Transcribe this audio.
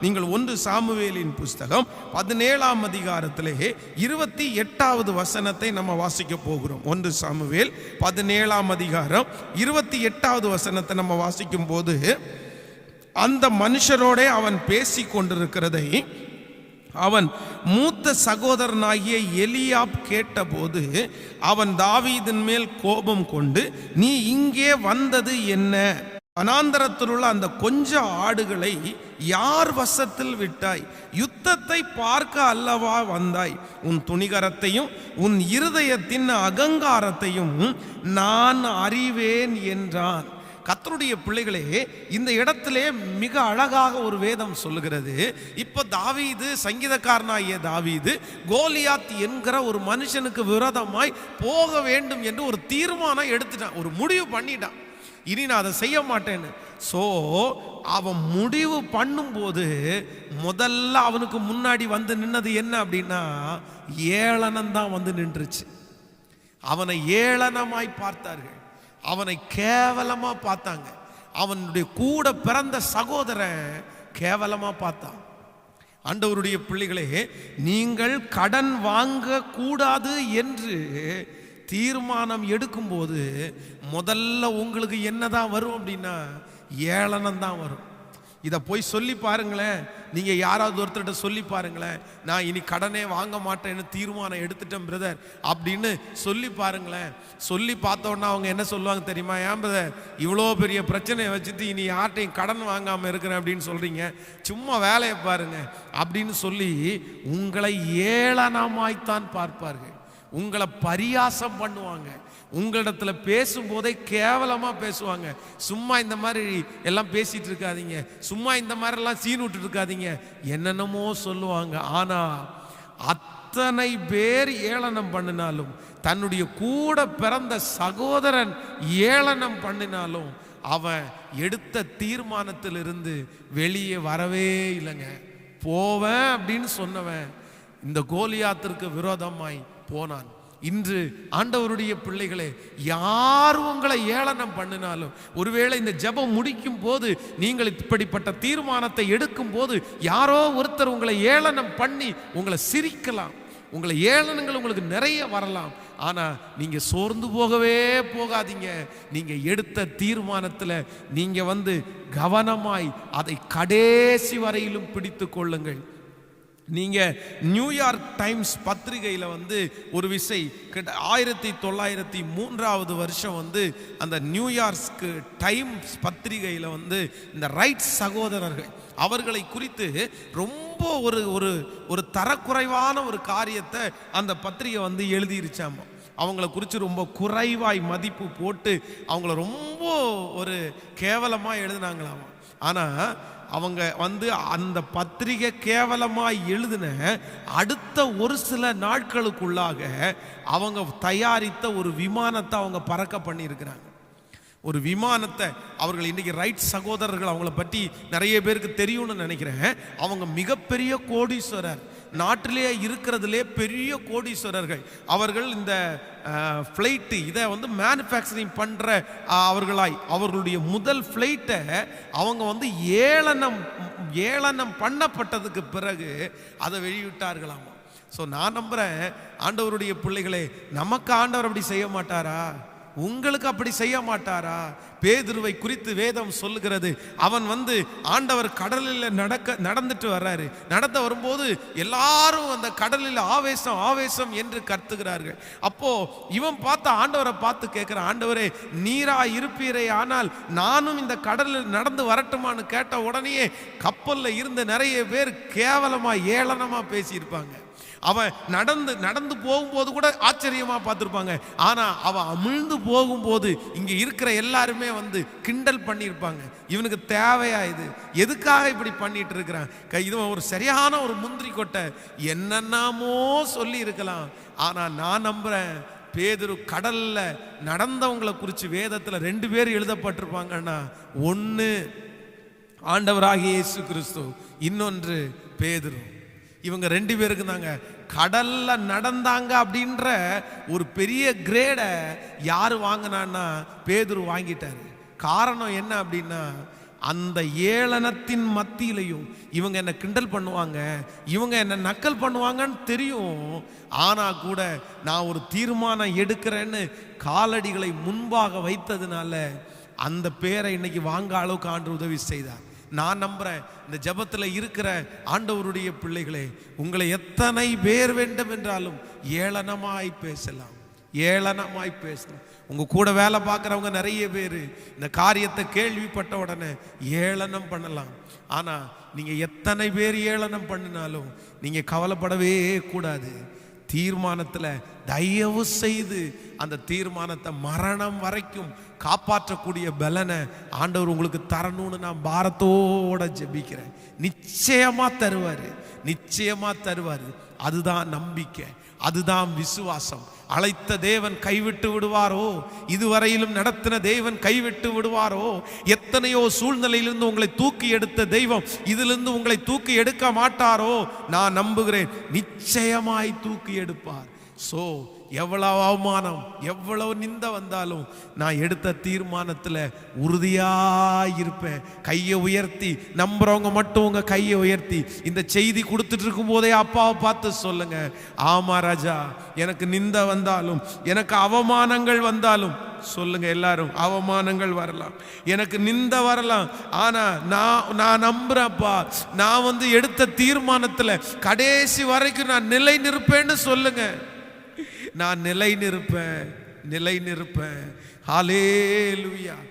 நீங்கள் ஒன்று சாமுவேலின் புஸ்தகம் பதினேழாம் அதிகாரத்திலேயே இருபத்தி எட்டாவது வசனத்தை நம்ம வாசிக்க போகிறோம். ஒன்று சாமுவேல் பதினேழாம் அதிகாரம் இருபத்தி எட்டாவது வசனத்தை நம்ம வாசிக்கும் போது அந்த மனுஷரோட அவன் பேசி கொண்டிருக்கிறதை அவன் மூத்த சகோதரனாகிய எலியாப் கேட்டபோது அவன் தாவீதின் மேல் கோபம் கொண்டு நீ இங்கே வந்தது என்ன? வனாந்தரத்தில் உள்ள அந்த கொஞ்ச ஆடுகளை யார் வசத்தில் விட்டாய்? யுத்தத்தை பார்க்க அல்லவா வந்தாய்? உன் துணிகரத்தையும் உன் இருதயத்தின் அகங்காரத்தையும் நான் அறிவேன் என்றான். கத்தருடைய பிள்ளைகளே இந்த இடத்திலே மிக அழகாக ஒரு வேதம் சொல்லுகிறது. இப்போ தாவீது சங்கீதக்காரனாகிய தாவீது கோலியாத் என்கிற ஒரு மனுஷனுக்கு விரோதமாய் போக வேண்டும் என்று ஒரு தீர்மானம் எடுத்துட்டான். ஒரு முடிவு பண்ணிட்டான். இனி நான் அதை செய்ய மாட்டேன்னு. ஸோ அவன் முடிவு பண்ணும்போது முதல்ல அவனுக்கு முன்னாடி வந்து நின்னது என்ன அப்படின்னா ஏளனம் தான் வந்து நின்றுச்சு. அவனை ஏளனமாய் பார்த்தார்கள். அவனை கேவலமாக பார்த்தாங்க. அவனுடைய கூட பிறந்த சகோதரன் கேவலமாக பார்த்தான். ஆண்டவருடைய பிள்ளைகளே நீங்கள் கடன் வாங்க கூடாது என்று தீர்மானம் எடுக்கும்போது முதல்ல உங்களுக்கு என்னதான் வரும் அப்படின்னா ஏளனம் தான் வரும். இதை போய் சொல்லி பாருங்களேன். நீங்கள் யாராவது ஒருத்தர்கிட்ட சொல்லி பாருங்களேன். நான் இனி கடனே வாங்க மாட்டேன்னு தீர்மானம் எடுத்துட்டேன் பிரதர் அப்படின்னு சொல்லி பாருங்களேன். சொல்லி பார்த்தோன்னா அவங்க என்ன சொல்லுவாங்க தெரியுமா? ஏன் பிரதர் இவ்வளோ பெரிய பிரச்சனையை வச்சுட்டு இனி யார்ட்டையும் கடன் வாங்காமல் இருக்கிறேன் அப்படின்னு சொல்கிறீங்க சும்மா வேலையை பாருங்க. அப்படின்னு சொல்லி உங்களை ஏளனமாய்த்தான் பார்ப்பார்கள். உங்களை பரியாசம் பண்ணுவாங்க. உங்களிடத்துல பேசும்போதே கேவலமாக பேசுவாங்க. சும்மா இந்த மாதிரி எல்லாம் பேசிகிட்டு இருக்காதீங்க. சும்மா இந்த மாதிரிலாம் சீன் விட்டுட்டு இருக்காதீங்க. என்னென்னமோ சொல்லுவாங்க. ஆனால் அத்தனை பேர் ஏளனம் பண்ணினாலும் தன்னுடைய கூட பிறந்த சகோதரன் ஏளனம் பண்ணினாலும் அவன் எடுத்த தீர்மானத்திலிருந்து வெளியே வரவே இல்லைங்க. போவேன் அப்படின்னு சொன்னவன் இந்த கோலியாத்திற்கு விரோதமாய் போனான். இன்று ஆண்டவருடைய பிள்ளைகளே யார் உங்களை ஏளனம் பண்ணினாலும் ஒருவேளை இந்த ஜெபம் முடிக்கும் போது நீங்கள் இப்படிப்பட்ட தீர்மானத்தை எடுக்கும் போது யாரோ ஒருத்தர் உங்களை ஏளனம் பண்ணி உங்களை சிரிக்கலாம். உங்களை ஏளனங்கள் உங்களுக்கு நிறைய வரலாம். ஆனால் நீங்கள் சோர்ந்து போகவே போகாதீங்க. நீங்கள் எடுத்த தீர்மானத்தில் நீங்கள் வந்து கவனமாய் அதை கடைசி வரையிலும் பிடித்து கொள்ளுங்கள். நீங்கள் நியூயார்க் டைம்ஸ் பத்திரிகையில் வந்து ஒரு விசை கிட்ட ஆயிரத்தி தொள்ளாயிரத்தி மூன்றாவது வருஷம் வந்து அந்த நியூயார்க்ஸ்க்கு டைம்ஸ் பத்திரிகையில் வந்து இந்த ரைட் சகோதரர்கள் அவர்களை குறித்து ரொம்ப ஒரு ஒரு ஒரு தரக்குறைவான ஒரு காரியத்தை அந்த பத்திரிகை வந்து எழுதிருச்சாமா. அவங்கள குறித்து ரொம்ப குறைவாய் மதிப்பு போட்டு அவங்கள ரொம்ப ஒரு கேவலமாக எழுதினாங்களாமா. ஆனால் அவங்க வந்து அந்த பத்திரிகை கேவலமாக எழுதின அடுத்த ஒரு சில நாட்களுக்குள்ளாக அவங்க தயாரித்த ஒரு விமானத்தை அவங்க பறக்க பண்ணியிருக்கிறாங்க. ஒரு விமானத்தை அவர்கள் இன்றைக்கி ரைட் சகோதரர்கள் அவங்கள பற்றி நிறைய பேருக்கு தெரியும்னு நினைக்கிறேன். அவங்க மிகப்பெரிய கோடீஸ்வரர். நாட்டிலே இருக்கிறதுலே பெரிய கோடீஸ்வரர்கள். அவர்கள் இந்த ஃப்ளைட்டு இதை வந்து மேனுஃபேக்சரிங் பண்ணுற அவர்களாய். அவர்களுடைய முதல் ஃப்ளைட்டை அவங்க வந்து ஏளனம் ஏளனம் பண்ணப்பட்டதுக்கு பிறகு அதை வெளியிட்டார்களாமா. ஸோ நான் நம்புகிறேன் ஆண்டவருடைய பிள்ளைகளே நமக்கு ஆண்டவர் அப்படி செய்ய மாட்டாரா? உங்களுக்கு அப்படி செய்ய மாட்டாரா? பேதுருவை குறித்து வேதம் சொல்லுகிறது. அவன் வந்து ஆண்டவர் கடலில் நடக்க நடந்துட்டு வர்றாரு. நடந்த வரும்போது எல்லாரும் அந்த கடலில் ஆவேசம் ஆவேசம் என்று கத்துகிறார்கள். அப்போ இவன் பார்த்த ஆண்டவரை பார்த்து கேட்கிற ஆண்டவரே நீரா இருப்பீரே ஆனால் நானும் இந்த கடலில் நடந்து வரட்டுமான்னு கேட்ட உடனேயே கப்பலில் இருந்த நிறைய பேர் கேவலமாக ஏளனமாக பேசியிருப்பாங்க. அவன் நடந்து நடந்து போகும்போது கூட ஆச்சரியமாக பார்த்துருப்பாங்க. ஆனால் அவன் அமிழ்ந்து போகும்போது இங்கே இருக்கிற எல்லாருமே வந்து கிண்டல் பண்ணியிருப்பாங்க. இவனுக்கு தேவையா இது? எதுக்காக இப்படி பண்ணிட்டு இருக்கிறான் க- இது ஒரு சரியான ஒரு முந்திரி கொட்டை. என்னென்னமோ சொல்லி இருக்கலாம். ஆனால் நான் நம்புகிறேன் பேதுரு கடல்ல நடந்தவங்களை குறித்து வேதத்தில் ரெண்டு பேர் எழுதப்பட்டிருப்பாங்கன்னா ஒன்று ஆண்டவராகிய இயேசு கிறிஸ்து இன்னொன்று பேதுரு. இவங்க ரெண்டு பேருக்கு தாங்க. கடல்ல நடந்தாங்க அப்படின்ற ஒரு பெரிய கிரேடை யார் வாங்கினான்னா பேதுரு வாங்கிட்டாரு. காரணம் என்ன அப்படின்னா அந்த ஏளனத்தின் மத்தியிலையும் இவங்க என்ன கிண்டல் பண்ணுவாங்க இவங்க என்ன நக்கல் பண்ணுவாங்கன்னு தெரியும். ஆனால் கூட நான் ஒரு தீர்மானம் எடுக்கிறேன்னு காலடிகளை முன்பாக வைத்ததுனால அந்த பேரை இன்னைக்கு வாங்க அளவுக்கு ஆண்டு உதவி செய்தார். நான் நம்புகிறேன் இந்த ஜபத்தில் இருக்கிற ஆண்டவருடைய பிள்ளைகளே உங்களை எத்தனை பேர் வேண்டும் என்றாலும் ஏளனமாய் பேசலாம். ஏளனமாய் பேசலாம். உங்கள் கூட வேலை பார்க்குறவங்க நிறைய பேர் இந்த காரியத்தை கேள்விப்பட்ட உடனே ஏளனம் பண்ணலாம். ஆனால் நீங்கள் எத்தனை பேர் ஏளனம் பண்ணினாலும் நீங்கள் கவலைப்படவே கூடாது. தீர்மானத்தில் தயவு செய்து அந்த தீர்மானத்தை மரணம் வரைக்கும் காப்பாற்றக்கூடிய பலனை ஆண்டவர் உங்களுக்கு தரணும்னு நான் பாரத்தோட ஜெபிக்கிறேன். நிச்சயமாக தருவார். நிச்சயமாக தருவார். அதுதான் நம்பிக்கை. அதுதான் விசுவாசம். அழைத்த தேவன் கைவிட்டு விடுவாரோ? இதுவரையிலும் நடத்தின தேவன் கைவிட்டு விடுவாரோ? எத்தனையோ சூழ்நிலையிலிருந்து உங்களை தூக்கி எடுத்த தெய்வம் இதிலிருந்து உங்களை தூக்கி எடுக்க மாட்டாரோ? நான் நம்புகிறேன் நிச்சயமாய் தூக்கி எடுப்பார். ஸோ எவ்வளவு அவமானம் எவ்வளவு நிந்த வந்தாலும் நான் எடுத்த தீர்மானத்தில் உறுதியாக இருப்பேன் கையை உயர்த்தி நம்புறவங்க மட்டும் உங்கள் கையை உயர்த்தி இந்த செய்தி கொடுத்துட்டு இருக்கும் போதே அப்பாவை பார்த்து சொல்லுங்க. ஆமா ராஜா எனக்கு நிந்த வந்தாலும் எனக்கு அவமானங்கள் வந்தாலும் சொல்லுங்க எல்லாரும் அவமானங்கள் வரலாம். எனக்கு நிந்த வரலாம். ஆனா நான் நான் நம்புறப்பா நான் வந்து எடுத்த தீர்மானத்தில் கடைசி வரைக்கும் நான் நிலை நிற்பேன்னு சொல்லுங்க. நான் நிலை நிற்பேன் நிலை நிற்பேன் ஹalleluya